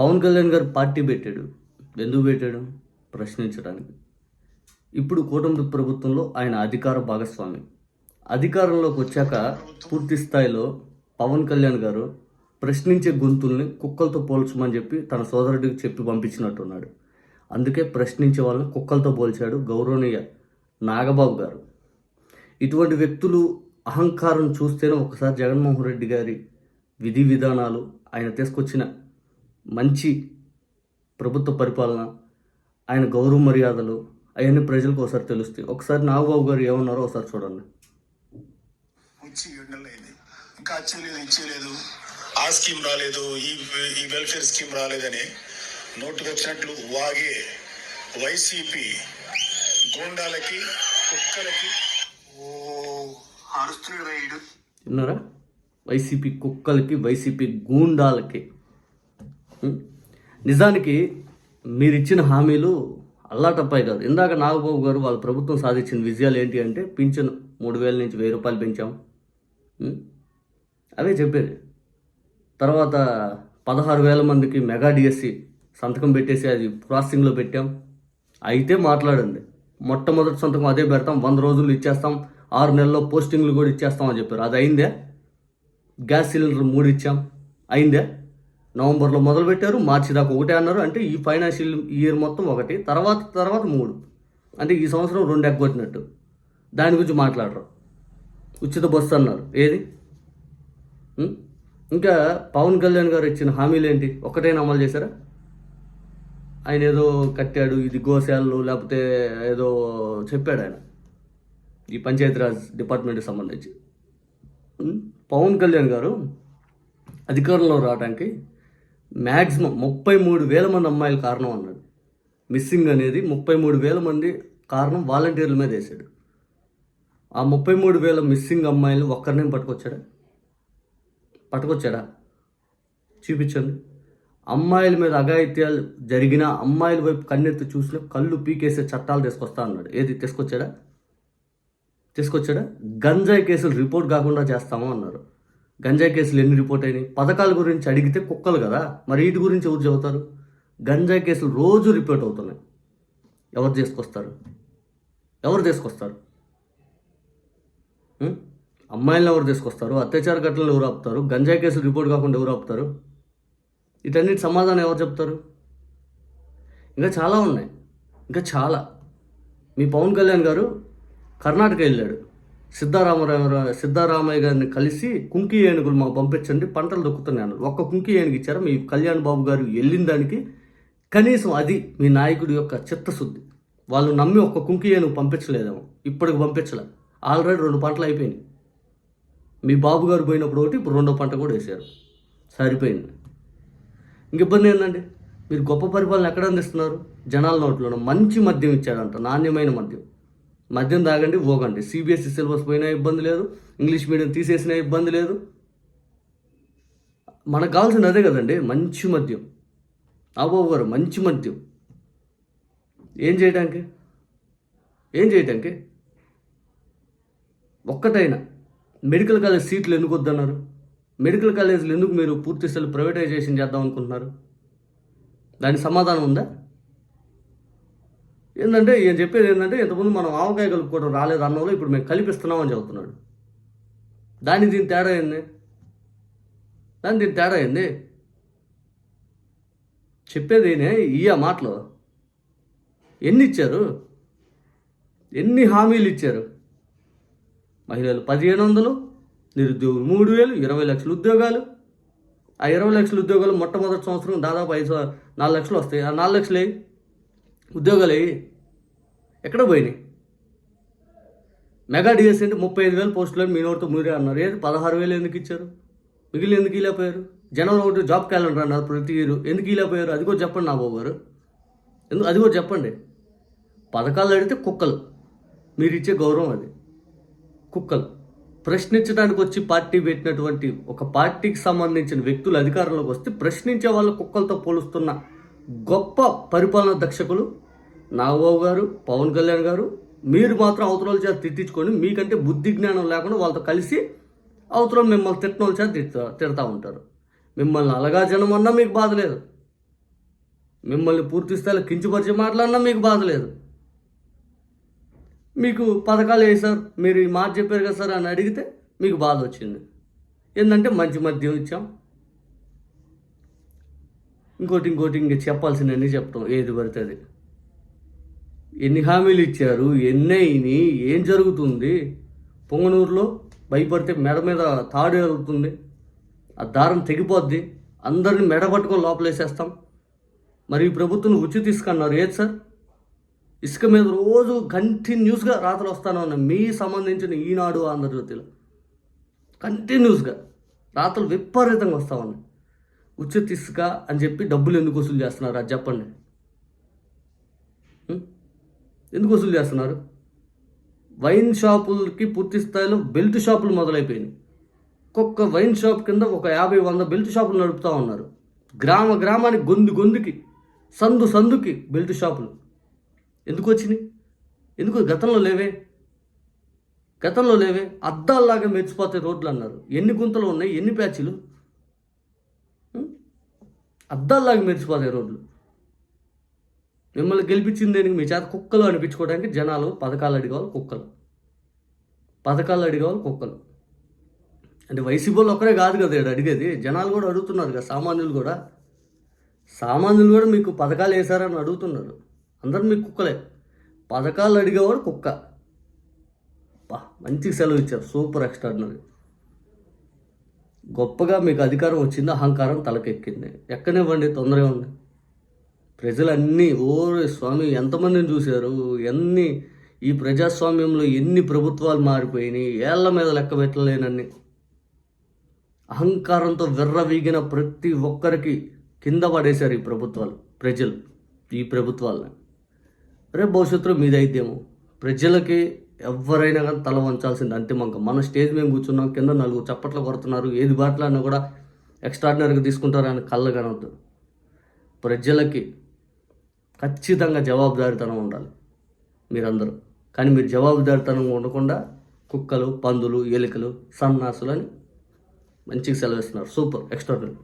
పవన్ కళ్యాణ్ గారు పార్టీ పెట్టాడు. ఎందుకు పెట్టాడు? ప్రశ్నించడానికి. ఇప్పుడు కూటమి ప్రభుత్వంలో ఆయన అధికార భాగస్వామి. అధికారంలోకి వచ్చాక పూర్తి స్థాయిలో పవన్ కళ్యాణ్ గారు ప్రశ్నించే గొంతుల్ని కుక్కలతో పోల్చమని చెప్పి తన సోదరుడికి చెప్పి పంపించినట్టున్నాడు. అందుకే ప్రశ్నించే వాళ్ళని కుక్కలతో పోల్చాడు గౌరవనీయ నాగబాబు గారు. ఇటువంటి వ్యక్తులు అహంకారం చూస్తేనే ఒకసారి జగన్మోహన్ రెడ్డి గారి విధి విధానాలు ఆయన తీసుకొచ్చిన మంచి ప్రభుత్వ పరిపాలన ఆయన గౌరవ మర్యాదలు అవన్నీ ప్రజలకు ఒకసారి తెలుస్తాయి. ఒకసారి నాగబాబు గారు ఏమన్నారో ఒకసారి చూడండి. ఇంకా వచ్చేలేదు ఇచ్చేలేదు ఆ స్కీమ్ రాలేదు. ఈ ఈ వెల్ఫేర్ స్కీమ్ రాలేదని నోటుకు వచ్చినట్లు వాగే వైసీపీ గోండాలకి కుక్కలకి. ఓ అరుస్తున్నాడు వైసీపీ కుక్కలకి వైసీపీ గూండాలకి? నిజానికి మీరు ఇచ్చిన హామీలు అల్లాటప్పాయి కాదు. ఇందాక నాగబాబు గారు వాళ్ళ ప్రభుత్వం సాధించిన విజయాలు ఏంటి అంటే పింఛను మూడు వేల నుంచి వెయ్యి రూపాయలు పెంచాం. అవే చెప్పేది. తర్వాత పదహారు వేల మందికి మెగా డిఎస్సి సంతకం పెట్టేసి అది ప్రాసెసింగ్లో పెట్టాం. అయితే మాట్లాడండి. మొట్టమొదటి సంతకం అదే పెడతాం. వంద రోజులు ఇచ్చేస్తాం. ఆరు నెలల్లో పోస్టింగ్లు కూడా ఇచ్చేస్తాం అని చెప్పారు. అది అయిందే? గ్యాస్ సిలిండర్ మూడు ఇచ్చాం. అయిందే? నవంబర్లో మొదలు పెట్టారు మార్చి దాకా ఒకటే అన్నారు. అంటే ఈ ఫైనాన్షియల్ ఇయర్ మొత్తం ఒకటి తర్వాత తర్వాత మూడు. అంటే ఈ సంవత్సరం రెండు ఎగ్గొట్టినట్టు దాని గురించి మాట్లాడరు. ఉచిత బస్సు అన్నారు. ఏది? ఇంకా పవన్ కళ్యాణ్ గారు ఇచ్చిన హామీలు ఏంటి? ఒకటైనా అమలు చేశారా? ఆయన ఏదో కట్టాడు ఇది గోశాలలు లేకపోతే ఏదో చెప్పాడు ఆయన. ఈ పంచాయతీరాజ్ డిపార్ట్మెంట్కి సంబంధించి. పవన్ కళ్యాణ్ గారు అధికారంలో రావడానికి మ్యాక్సిమం ముప్పై మూడు వేల మంది అమ్మాయిలు కారణం అన్నాడు. మిస్సింగ్ అనేది ముప్పై మూడు వేల మంది కారణం వాలంటీర్ల మీద వేసాడు ఆ ముప్పై మూడు వేల మిస్సింగ్ అమ్మాయిలు ఒక్కరిని పట్టుకొచ్చాడా? పట్టుకొచ్చాడా? చూపించండి. అమ్మాయిల మీద అఘాయిత్యాలు జరిగిన అమ్మాయిల వైపు కన్నెత్తి చూసిన కళ్ళు పీకేసే చట్టాలు తీసుకొస్తా అన్నాడు. ఏది? తీసుకొచ్చాడా? తీసుకొచ్చాడా? గంజాయి కేసులు రిపోర్ట్ కాకుండా చేస్తాము అన్నారు. గంజాయి కేసులు ఎన్ని రిపోర్ట్ అయినాయి? పథకాల గురించి అడిగితే కుక్కలు కదా. మరి వీటి గురించి ఎవరు చెబుతారు? గంజాయి కేసులు రోజు రిపోర్ట్ అవుతున్నాయి. ఎవరు తీసుకొస్తారు ఎవరు తీసుకొస్తారు అమ్మాయిలను ఎవరు తీసుకొస్తారు అత్యాచార ఘటనలు ఎవరు ఆపుతారు? గంజాయి కేసులు రిపోర్ట్ కాకుండా ఎవరు ఆపుతారు? వీటన్నిటి సమాధానం ఎవరు చెప్తారు? ఇంకా చాలా ఉన్నాయి. ఇంకా చాలా. మీ పవన్ కళ్యాణ్ గారు కర్ణాటక వెళ్ళాడు. సిద్ధారామరావు సిద్ధారామయ్య గారిని కలిసి కుంకి ఏనుగులు మాకు పంపించండి పంటలు దొక్కుతున్నాను ఒక్క కుంకి ఏనుగు ఇచ్చారు? మీ కళ్యాణ్ బాబు గారు వెళ్ళిన దానికి కనీసం అది మీ నాయకుడి యొక్క చిత్తశుద్ధి. వాళ్ళు నమ్మి ఒక్క కుంకి ఏనుగు పంపించలేదేమో. ఇప్పటికి పంపించలే. ఆల్రెడీ రెండు పంటలు అయిపోయినాయి. మీ బాబు గారు పోయినప్పుడు ఒకటి ఇప్పుడు రెండో పంట కూడా వేశారు సరిపోయింది. ఇంక ఇబ్బంది ఏంటండి మీరు గొప్ప పరిపాలన ఎక్కడ అందిస్తున్నారు? జనాల నోట్లోనూ మంచి మద్యం ఇచ్చాడంట నాణ్యమైన మద్యం. మద్యం తాగండి పోగండి సిబిఎస్ఈ సిలబస్ పోయినా ఇబ్బంది లేదు ఇంగ్లీష్ మీడియం తీసేసినా ఇబ్బంది లేదు. మనకు కావాల్సింది అదే కదండి మంచి మద్యం. ఆబాబు మంచి మద్యం. ఏం చేయడానికి ఏం చేయటానికి? ఒక్కటైనా. మెడికల్ కాలేజ్ సీట్లు ఎందుకు వద్దన్నారు? మెడికల్ కాలేజీలు ఎందుకు మీరు పూర్తి స్థాయి ప్రైవేటైజేషన్ చేద్దాం అనుకుంటున్నారు? దానికి సమాధానం ఉందా? ఏంటంటే ఈయన చెప్పేది ఏంటంటే ఇంతకుముందు మనం ఆవకాయ కలుపుకోవడం రాలేదు అన్నంలో ఇప్పుడు మేము కలిపిస్తున్నామని చెబుతున్నాడు. దాన్ని దీని తేడా ఏంది? దాని దీని తేడా ఏంది? చెప్పేది ఈయనే ఈ మాటలు. ఎన్ని ఇచ్చారు ఎన్ని హామీలు ఇచ్చారు? మహిళలు పదిహేను వందలు నిరుద్యోగులు మూడు వేలు ఇరవై లక్షల ఉద్యోగాలు. ఆ ఇరవై లక్షల ఉద్యోగాలు మొట్టమొదటి సంవత్సరం దాదాపు ఐదు నాలుగు లక్షలు వస్తాయి. ఆ నాలుగు లక్షలు అయ్యి ఉద్యోగాలు అయ్యి ఎక్కడ పోయినాయి? మెగా డిఎస్ అంటే ముప్పై ఐదు వేల పోస్టులు అని మీ నోటితో మీరే అన్నారు. ఏది? పదహారు వేలు ఎందుకు ఇచ్చారు? మిగిలిన ఎందుకు ఇలేకపోయారు జనవరి ఒకటి జాబ్ క్యాలెండర్ అన్నారు ప్రతి ఇయర్. ఎందుకు ఇలేకపోయారు అది కూడా చెప్పండి నా బాబు గారు ఎందుకు అది కూడా చెప్పండి. పథకాలు అడిగితే కుక్కలు. మీరు ఇచ్చే గౌరవం అది. కుక్కలు. ప్రశ్నించడానికి వచ్చి పార్టీ పెట్టినటువంటి ఒక పార్టీకి సంబంధించిన వ్యక్తులు అధికారంలోకి వస్తే ప్రశ్నించే వాళ్ళు కుక్కలతో పోలుస్తున్న గొప్ప పరిపాలన దక్షకులు నాగబాబు గారు పవన్ కళ్యాణ్ గారు మీరు మాత్రం అవతరాల చేత తిట్టించుకొని మీకంటే బుద్ధి జ్ఞానం లేకుండా వాళ్ళతో కలిసి అవతరం మిమ్మల్ని తిట్టిన వాళ్ళ చేత తిడతా తిడతా ఉంటారు. మిమ్మల్ని అలగా జనం అన్నా మీకు బాధ లేదు. మిమ్మల్ని పూర్తి స్థాయిలో కించపరిచి మాట్లాడినా మీకు బాధ లేదు. మీకు పథకాలు వేసారు మీరు ఈ మాట చెప్పారు కదా సార్ అని అడిగితే మీకు బాధ వచ్చింది. ఏంటంటే మంచి మద్యం ఇచ్చాం. ఇంకోటి ఇంకోటి ఇంక చెప్పాల్సినవన్నీ చెప్తాం. ఏది పడితే అది. ఎన్ని హామీలు ఇచ్చారు ఎన్ని అయినాయి ఏం జరుగుతుంది? పొంగనూరులో భయపడితే మెడ మీద తాడు వెళ్తుంది ఆ దారం తెగిపోద్ది. అందరిని మెడ పట్టుకొని లోపలేసేస్తాం. మరి ఈ ప్రభుత్వం ఉచిత ఇసుక అన్నారు ఏది సార్? ఇసుక మీద రోజు కంటిన్యూస్గా రాత్రి వస్తాను ఉన్నాయి మీ సంబంధించిన ఈనాడు ఆంధ్రజ్యోతిలో. కంటిన్యూస్గా రాత్రులు విపరీతంగా వస్తా ఉన్నాయి. ఉచిత ఇసుక అని చెప్పి డబ్బులు ఎందుకు వసూలు చేస్తున్నారు? అది చెప్పండి. ఎందుకు వసూలు చేస్తున్నారు? వైన్ షాపులకి పూర్తి స్థాయిలో బెల్ట్ షాపులు మొదలైపోయినాయి. ఒక్కొక్క వైన్ షాప్ కింద ఒక యాభై వంద బెల్ట్ షాపులు నడుపుతూ ఉన్నారు. గ్రామ గ్రామానికి గొంతు గొంతుకి సందు సందుకి బెల్ట్ షాపులు. ఎందుకు వచ్చినాయి? ఎందుకు గతంలో లేవే? గతంలో లేవే? అద్దాల్లాగా మెరిచిపోతాయి రోడ్లు అన్నారు. ఎన్ని గుంతలు ఉన్నాయి? ఎన్ని ప్యాచీలు? అద్దాల్లాగా మెరిసిపోతాయి రోడ్లు. మిమ్మల్ని గెలిపించింది దేనికి? మీ చేత కుక్కలు అనిపించుకోవడానికి జనాలు పథకాలు అడిగేవాళ్ళు కుక్కలు. పథకాలు అడిగేవాళ్ళు కుక్కలు. అంటే వైసీపీ వాళ్ళు ఒక్కరే కాదు కదా అడిగేది. జనాలు కూడా అడుగుతున్నారు కదా సామాన్యులు కూడా. సామాన్యులు కూడా మీకు పథకాలు వేశారని అడుగుతున్నారు. అందరూ మీకు కుక్కలే. పథకాలు అడిగేవాడు కుక్క. మంచి సెలవు ఇచ్చారు. Super extraordinary. గొప్పగా మీకు అధికారం వచ్చింది? అహంకారం తలకెక్కింది. ఎక్కనివ్వండి తొందరగా ఉంది ప్రజలన్నీ ఓరే స్వామి ఎంతమందిని చూశారు? ఎన్ని ఈ ప్రజాస్వామ్యంలో ఎన్ని ప్రభుత్వాలు మారిపోయినాయి? ఏళ్ళ మీద లెక్క పెట్టలేనన్ని. అహంకారంతో విర్రవీగిన ప్రతి ఒక్కరికి కింద పడేశారు ఈ ప్రభుత్వాలు ప్రజలు ఈ ప్రభుత్వాలని. రేపు భవిష్యత్తులో మీదైతేమో ప్రజలకి ఎవరైనా కానీ తల వంచాల్సింది అంతిమంక. మన స్టేజ్ మేము కూర్చున్నాం కింద నలుగురు చప్పట్లు కొడుతున్నారు ఏది బాటలన్నా కూడా ఎక్స్ట్రాడినరీగా తీసుకుంటారని కళ్ళ కనవద్దు. ప్రజలకి ఖచ్చితంగా జవాబుదారితనం ఉండాలి మీరందరూ. కానీ మీరు జవాబుదారితనం ఉండకుండా కుక్కలు పందులు ఎలుకలు సన్నాసులు అని మంచిగా సెలవిస్తున్నారు. Super extraordinary